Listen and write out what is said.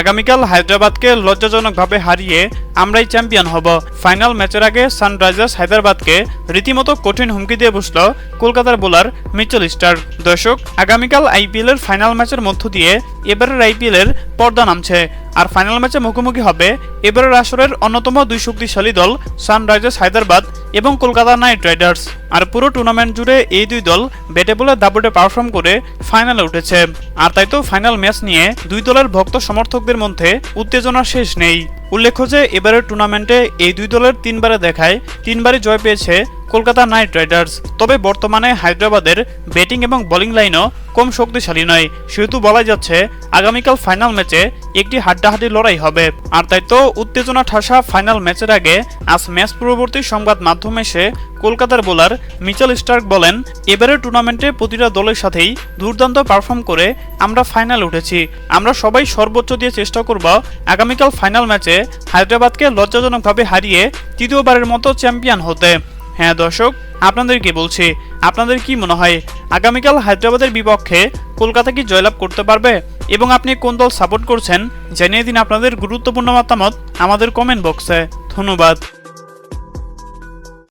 আগামীকাল হায়দ্রাবাদকে লজ্জাজনকভাবে হারিয়ে আমরাই চ্যাম্পিয়ন হব। ফাইনাল ম্যাচের আগে সানরাইজার্স হায়দ্রাবাদকে রীতিমতো কঠিন হুমকি দিয়ে বসল কলকাতার বোলার মিচেল স্টার দর্শক, আগামীকাল আইপিএলের ফাইনাল ম্যাচের মধ্য দিয়ে এবারের আইপিএলের পর্দা নামছে। আর ফাইনাল ম্যাচে মুখোমুখি হবে এবারের আসরের অন্যতম দুই শক্তিশালী দল, সানরাইজার্স হায়দ্রাবাদ এবং কলকাতা নাইট রাইডার্স। আর পুরো টুর্নামেন্ট জুড়ে এই দুই দল ব্যাটে বলে দাবুটে পারফর্ম করে ফাইনালে উঠেছে। আর তাই তো ফাইনাল ম্যাচ নিয়ে দুই দলের ভক্ত সমর্থকদের মধ্যে উত্তেজনা শেষ নেই। উল্লেখ্য যে, এবারের টুর্নামেন্টে এই দুই দলের তিনবারে দেখায় তিনবারই জয় পেয়েছে কলকাতা নাইট রাইডার্স। তবে বর্তমানে হায়দ্রাবাদের ব্যাটিং এবং বোলিং লাইনও কম শক্তিশালী নয়। সেহেতু বলা যাচ্ছে, আগামীকাল ফাইনাল ম্যাচে একটি হাড্ডাহাড্ডি লড়াই হবে। আর তাই তো উত্তেজনা ঠাসা ফাইনাল ম্যাচের আগে আজ ম্যাচ পূর্ববর্তী সংবাদ মাধ্যম এসে কলকাতার বোলার মিচেল স্টার্ক বলেন, এবারের টুর্নামেন্টে প্রতিটা দলের সাথেই দুর্দান্ত পারফর্ম করে আমরা ফাইনাল উঠেছি। আমরা সবাই সর্বোচ্চ দিয়ে চেষ্টা করব আগামীকাল ফাইনাল ম্যাচে হায়দ্রাবাদকে লজ্জাজনকভাবে হারিয়ে তৃতীয়বারের মতো চ্যাম্পিয়ন হতে। হ্যাঁ দর্শক আপনাদেরকে বলছি? আপনাদের কি মনে হয়, আগামীকাল হায়দ্রাবাদের বিপক্ষে কলকাতা কি জয়লাভ করতে পারবে? এবং আপনি কোন দল সাপোর্ট করছেন? জানিয়ে দিন আপনাদের গুরুত্বপূর্ণ মতামত আমাদের কমেন্ট বক্সে ধন্যবাদ।